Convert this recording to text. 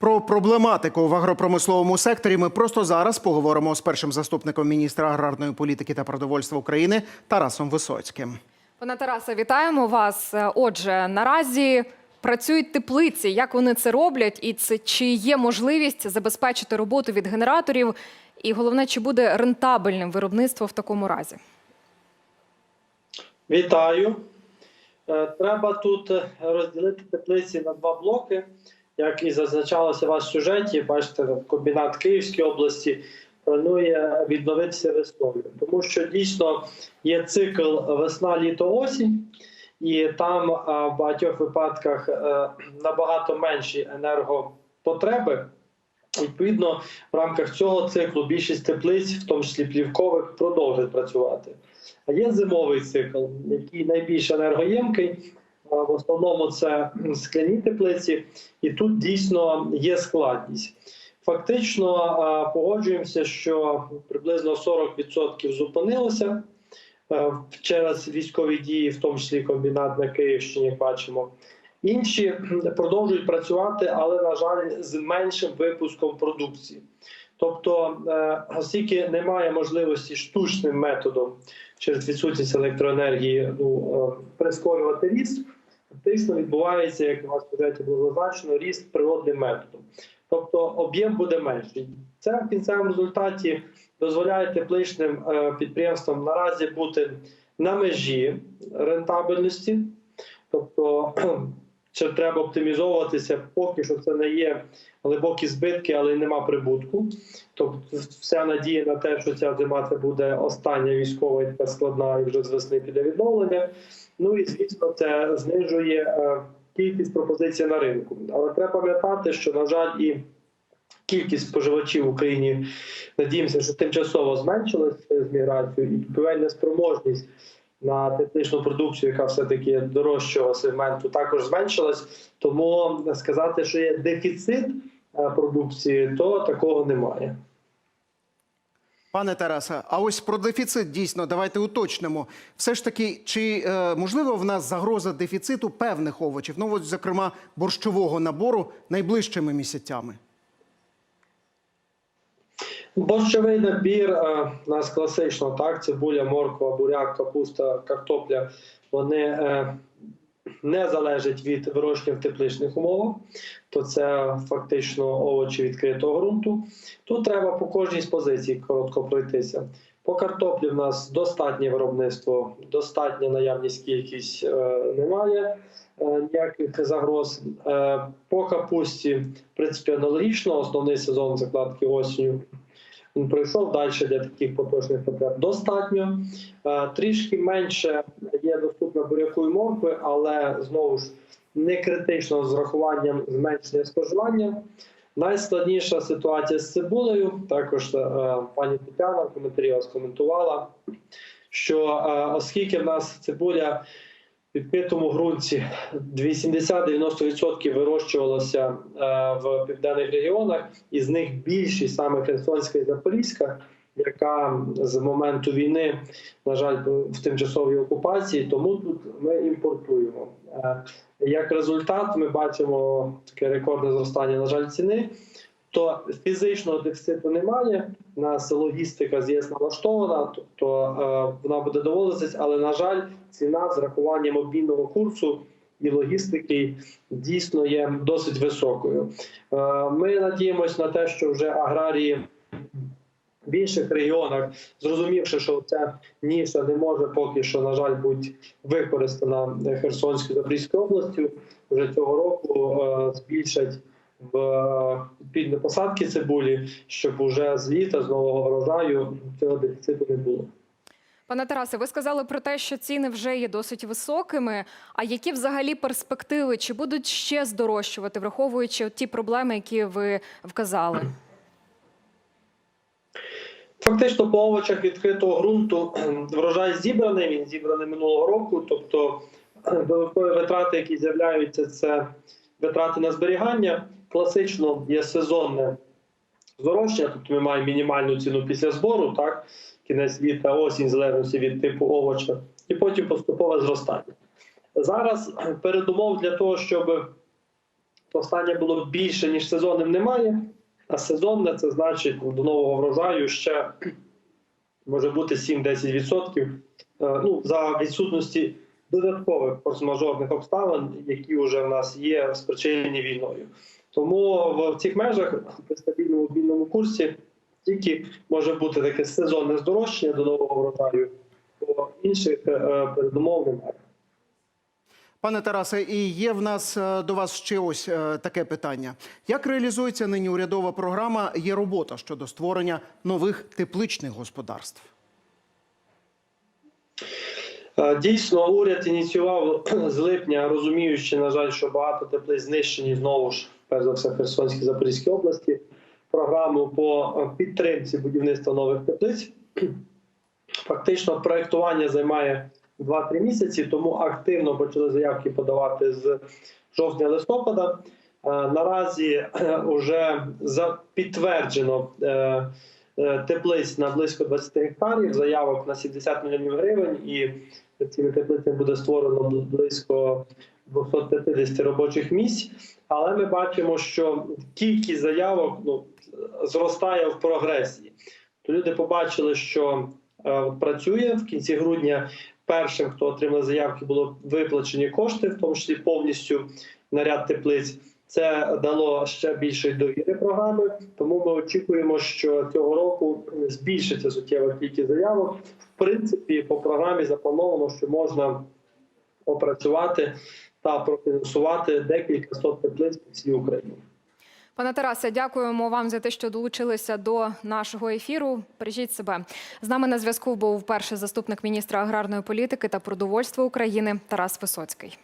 Про проблематику в агропромисловому секторі ми просто зараз поговоримо з першим заступником міністра аграрної політики та продовольства України Тарасом Висоцьким. Пане Тарасе, вітаємо вас. Е, Отже, наразі працюють теплиці. Як вони це роблять, і це чи є можливість забезпечити роботу від генераторів? І головне, чи буде рентабельним виробництво в такому разі? Вітаю. Е, Треба тут е, розділити теплиці на два блоки. Як і зазначалося у вас в сюжеті, бачите, комбінат Київської області планує відновитися весною, тому що дійсно є цикл весна, літо, осінь, і там в багатьох випадках е, набагато менші енергопотреби. Відповідно, в рамках цього циклу більшість теплиць, в тому числі плівкових, продовжують працювати. А є зимовий цикл, який найбільш енергоємкий. А В основному це скляні теплиці, і тут дійсно є складність. Фактично погоджуємося, що приблизно 40% зупинилося е, через військові дії, в тому числі комбінат на Київщині, як бачимо. Інші продовжують працювати, але на жаль, з меншим випуском продукції. Тобто, е, оскільки немає можливості штучним методом через відсутність електроенергії ну, е, прискорювати ріст, фактично відбувається, як у вас в було зазначено, ріст природним методом. Тобто об'єм буде менший. Це в кінцевому результаті дозволяє тепличним е, підприємствам наразі бути на межі рентабельності. Тобто ще треба оптимізовуватися, поки що це не є глибокі збитки, але й нема прибутку. Тобто, вся надія на те, що ця зима це буде остання військова і така складна, і вже з весни піде відновлення. Ну і звісно, це знижує е, кількість пропозицій на ринку. Але треба пам'ятати, що на жаль, і кількість споживачів в Україні надіємося, що тимчасово зменшилась з міграцією, і купівельна спроможність на тепличну продукцію, яка все-таки дорожчого сегменту, також зменшилась. Тому сказати, що є дефіцит е, продукції, то такого немає. Пане Тарасе, а ось про дефіцит дійсно давайте уточнимо. Все ж таки, чи е, можливо в нас загроза дефіциту певних овочів, ну от, зокрема борщового набору найближчими місяцями? Борщовий набір е, у нас класично, так, цибуля, морква, буряк, капуста, картопля. Вони е, не залежать від вирощення в тепличних умовах, то це фактично овочі відкритого ґрунту. Тут треба по кожній з позицій коротко пройтися. По картоплі в нас достатнє виробництво, достатня наявність кількість е, немає е, ніяких загроз. Е, по капусті, в принципі, аналогічно, основний сезон закладки осінню він пройшов далі для таких поточних потреб достатньо. Е, Трішки менше є доступно буряку і але знову ж не критично з рахуванням зменшення споживання. Найскладніша ситуація з цибулею. Також е, пані Тетяна в коментарі вас коментувала, що е, оскільки в нас цибуля відкритому ґрунті 80-90% вирощувалося е, в південних регіонах, і з них більшість саме Херсонська і Запорізька, яка з моменту війни, на жаль, в тимчасовій окупації, тому тут ми імпортуємо. Е, Як результат, ми бачимо таке рекордне зростання, на жаль, ціни. То фізичного дефіциту немає. У нас логістика з'єс налаштована, тобто е, вона буде доводитись, але на жаль, ціна з рахуванням обмінного курсу і логістики дійсно є досить високою. Е, ми надіємося на те, що вже аграрії в інших регіонах, зрозумівши, що ця ніша не може поки що, на жаль, бути використана Херсонською Запорізькою областю, вже цього року е, збільшать в підні посадки цибулі, щоб уже з літа, з нового врожаю, цього дефіциту не було. Пане Тарасе, ви сказали про те, що ціни вже є досить високими. А які взагалі перспективи? Чи будуть ще здорожчувати, враховуючи ті проблеми, які ви вказали? Фактично, по овочах відкритого ґрунту врожай зібраний. Він зібраний минулого року. Тобто додаткові витрати, які з'являються, це витрати на зберігання. Класично є сезонне здорожчання. Тобто ми маємо мінімальну ціну після збору, так кінець літа, осінь, залежності від типу овоча, і потім поступове зростання. Зараз передумов для того, щоб останнє було більше, ніж сезонним немає. А сезонне це значить ну, до нового врожаю ще може бути 7-10%. Е, Ну, за відсутності додаткових форс-мажорних обставин, які вже в нас є спричинені війною. Тому в цих межах при стабільному вільному курсі тільки може бути таке сезонне здорожчання до нового врожаю, бо інших е, передумов немає. Пане Тарасе, і є в нас е, до вас ще ось е, таке питання: як реалізується нині урядова програма? Є робота щодо створення нових тепличних господарств? Дійсно, уряд ініціював з липня, розуміючи, на жаль, що багато теплиць знищені знову ж, перш за все, Херсонській Запорізькій області, програму по підтримці будівництва нових теплиць. Фактично, проєктування займає 2-3 місяці, тому активно почали заявки подавати з жовтня-листопада. Е, Наразі вже підтверджено е, е, теплиць на близько 20 гектарів, заявок на 70 мільйонів гривень, і цими теплицями буде створено близько 250 робочих місць. Але ми бачимо, що кількість заявок ну, зростає в прогресії. То люди побачили, що е, працює в кінці грудня. Першим, хто отримав заявки, було виплачені кошти, в тому числі повністю на ряд теплиць. Це дало ще більше довіри програми. Тому ми очікуємо, що цього року збільшиться суттєва кількість заявок. В принципі, по програмі заплановано, що можна опрацювати та профінансувати декілька сот теплиць по всій Україні. Пане Тарасе, дякуємо вам за те, що долучилися до нашого ефіру. Бережіть себе. З нами на зв'язку був перший заступник міністра аграрної політики та продовольства України Тарас Висоцький.